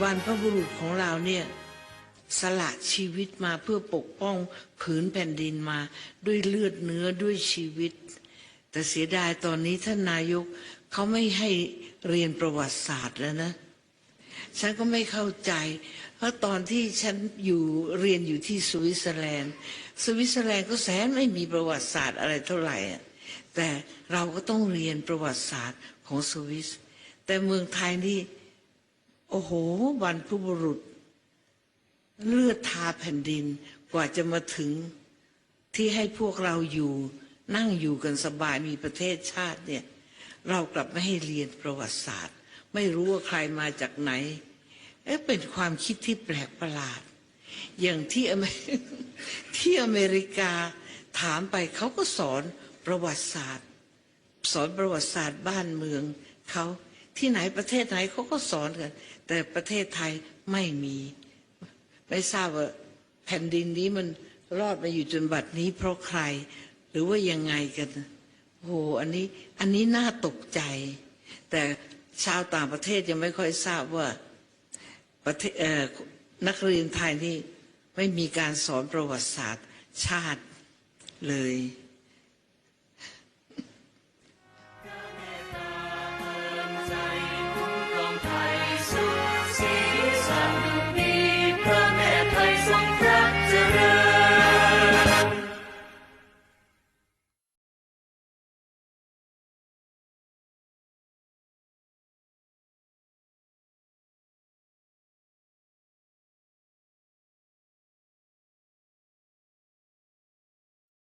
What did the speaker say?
บรรพบุรุษของเราเนี่ยสละชีวิตมาเพื่อปกป้องผืนแผ่นดินมา ด้วยเลือดเนื้อด้วยชีวิต แต่เสียดายตอนนี้ท่านนายกเขาไม่ให้เรียนประวัติศาสตร์แล้วนะ ฉันก็ไม่เข้าใจ เพราะตอนที่ฉันอยู่เรียนอยู่ที่สวิตเซอร์แลนด์ สวิตเซอร์แลนด์ก็แสนไม่มีประวัติศาสตร์อะไรเท่าไหร่อะแต่เราก็ต้องเรียนประวัติศาสตร์ของสวิสแต่เมืองไทยนี่ โอ้โหบรรพบุรุษ เลือดทาแผ่นดินกว่าจะมาถึงที่ให้พวกเราอยู่ นั่งอยู่กันสบายมีประเทศชาติเนี่ย เรากลับไม่ให้เรียนประวัติศาสตร์ ไม่รู้ว่าใครมาจากไหนเอ๊ะเป็นความคิดที่แปลกประหลาด อย่างที่อเมที่อเมริกาถามไปเขาก็สอนประวัติศาสตร์ สอนประวัติศาสตร์บ้านเมืองเขา ที่ไหนประเทศไหนเขาก็สอนกันแต่ประเทศไทยไม่มี ไม่ทราบว่าแผ่นดินนี้มันรอดมาอยู่จนบัดนี้เพราะใคร หรือว่ายังไงกันโอ้โหอันนี้อันนี้น่าตกใจ แต่ชาวต่างประเทศยังไม่ค่อยทราบว่าประเทศเนักเรียนไทยนี่ไม่มีการสอนประวัติศาสตร์ชาติเลย